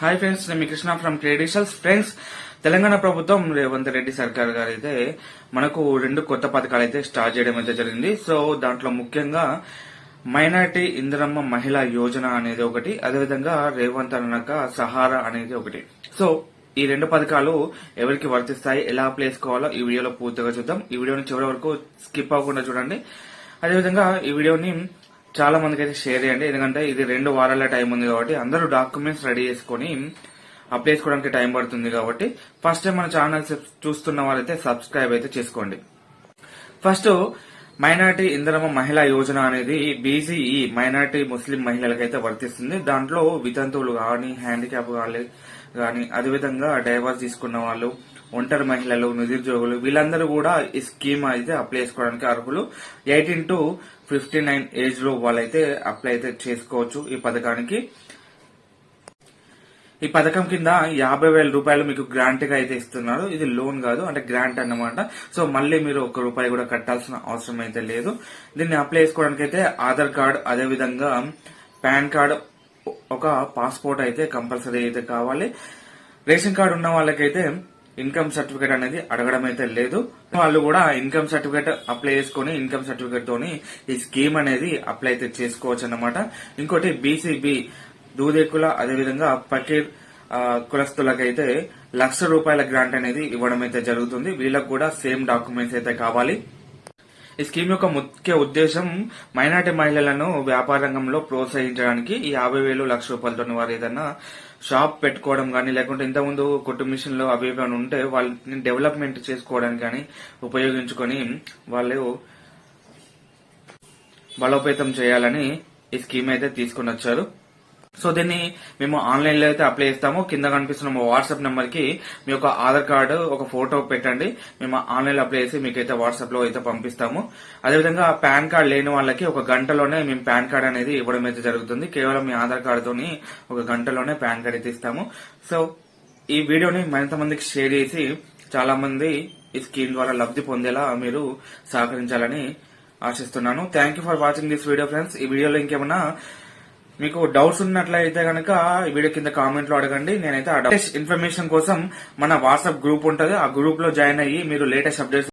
Hi friends నేను Krishna from credentials friends Telangana ప్రభుత్వం రేవంత్ రెడ్డి సర్కార్ గారు అయితే మనకు రెండు కొత్త పథకాలు అయితే స్టార్ట్ చేయడం అయితే జరిగింది. సో దాంట్లో ముఖ్యంగా మైనార్టీ ఇందిరమ్మ మహిళా యోజన అనేది ఒకటి అదేవిధంగా రేవంత్ అన్నాక సహారా అనేది ఒకటి. సో ఈ రెండు పథకాలు ఎవరికి వర్తిస్తాయి ఎలా అప్లై చేసుకోవాలో ఈ వీడియోలో పూర్తిగా చూద్దాం. ఈ వీడియోని చివరి వరకు స్కిప్ అవ్వకుండా చూడండి. అదేవిధంగా ఈ వీడియోని చాలా మందికి అయితే షేర్ చేయండి. ఎందుకంటే ఇది రెండు వారాల టైం ఉంది కాబట్టి అందరూ డాక్యుమెంట్స్ రెడీ చేసుకొని అప్లై చేసుకోవడానికి టైం పడుతుంది కాబట్టి ఫస్ట్ టైం మన ఛానల్ చూస్తున్న వాళ్ళైతే సబ్స్క్రైబ్ అయితే చేసుకోండి. ఫస్ట్ మైనార్టీ ఇంద్రమ మహిళా యోజన అనేది బీజీఈ మైనార్టీ ముస్లిం మహిళలకైతే వర్తిస్తుంది. దాంట్లో వితంతువులు కానీ హ్యాండిక్యాప్ కానీ కానీ అదేవిధంగా డైవర్స్ తీసుకున్న వాళ్ళు ఒంటరి మహిళలు నిరుద్యోగులు వీళ్ళందరూ కూడా ఈ స్కీమ్ అయితే అప్లై చేసుకోవడానికి అర్హులు. ఎయిటీన్ టు ఫిఫ్టీ నైన్ ఏజ్లో వాళ్ళైతే అప్లై అయితే చేసుకోవచ్చు ఈ పథకానికి. ఈ పథకం కింద యాభై వేల రూపాయలు మీకు గ్రాంట్గా అయితే ఇస్తున్నారు. ఇది లోన్ కాదు అంటే గ్రాంట్ అన్నమాట. సో మళ్ళీ మీరు ఒక రూపాయి కూడా కట్టాల్సిన అవసరం అయితే లేదు. దీన్ని అప్లై చేసుకోవడానికి అయితే ఆధార్ కార్డ్ అదే విధంగా పాన్ కార్డ్ ఒక పాస్పోర్ట్ అయితే కంపల్సరీ అయితే కావాలి. రేషన్ కార్డు ఉన్న వాళ్ళకైతే ఇన్కమ్ సర్టిఫికేట్ అనేది అడగడం అయితే లేదు. వాళ్ళు కూడా ఇన్కమ్ సర్టిఫికేట్ అప్లై చేసుకుని ఇన్కమ్ సర్టిఫికేట్ తోని ఈ స్కీమ్ అనేది అప్లై అయితే చేసుకోవచ్చు అన్నమాట. ఇంకోటి బీసీబీ దూదేకుల అదేవిధంగా పకీర్ కులస్తులకైతే లక్ష రూపాయల గ్రాంట్ అనేది ఇవ్వడం అయితే జరుగుతుంది. వీళ్ళకు కూడా సేమ్ డాక్యుమెంట్స్ అయితే కావాలి. ఈ స్కీమ్ యొక్క ముఖ్య ఉద్దేశం మైనార్టీ మహిళలను వ్యాపార రంగంలో ప్రోత్సహించడానికి ఈ యాభై వేలు లక్ష రూపాయలతో వారు ఏదైనా షాప్ పెట్టుకోవడం కానీ లేకుంటే ఇంతకుముందు కుట్టు మిషన్లు అవి ఇవి ఉంటే వాళ్ళని డెవలప్మెంట్ చేసుకోవడానికి కానీ ఉపయోగించుకొని వాళ్ళు బలోపేతం చేయాలని ఈ స్కీమ్ అయితే తీసుకుని వచ్చారు. సో దీన్ని మేము ఆన్లైన్లో అయితే అప్లై చేస్తాము. కింద కనిపిస్తున్న మా వాట్సాప్ నెంబర్కి మీ యొక్క ఆధార్ కార్డు ఒక ఫోటో పెట్టండి. మేము ఆన్లైన్లో అప్లై చేసి మీకైతే వాట్సాప్లో అయితే పంపిస్తాము. అదేవిధంగా పాన్ కార్డ్ లేని వాళ్ళకి ఒక గంటలోనే మేము పాన్ కార్డ్ అనేది ఇవ్వడం అయితే జరుగుతుంది. కేవలం మీ ఆధార్ కార్డుతోని ఒక గంటలోనే పాన్ కార్డ్ అయితే ఇస్తాము. సో ఈ వీడియోని మరింత మందికి షేర్ చేసి చాలా మంది ఈ స్కీమ్ ద్వారా లబ్ధి పొందేలా మీరు సహకరించాలని ఆశిస్తున్నాను. Thank you for watching this video friends. ఈ వీడియోలో ఇంకేమైనా మీకు డౌట్స్ ఉన్నట్లయితే కనుక వీడియో కింద కామెంట్లో అడగండి. నేనైతే ఆ ఇన్ఫర్మేషన్ కోసం మన వాట్సాప్ గ్రూప్ ఉంటుంది. ఆ గ్రూప్లో జాయిన్ అయ్యి మీరు లేటెస్ట్ అప్డేట్స్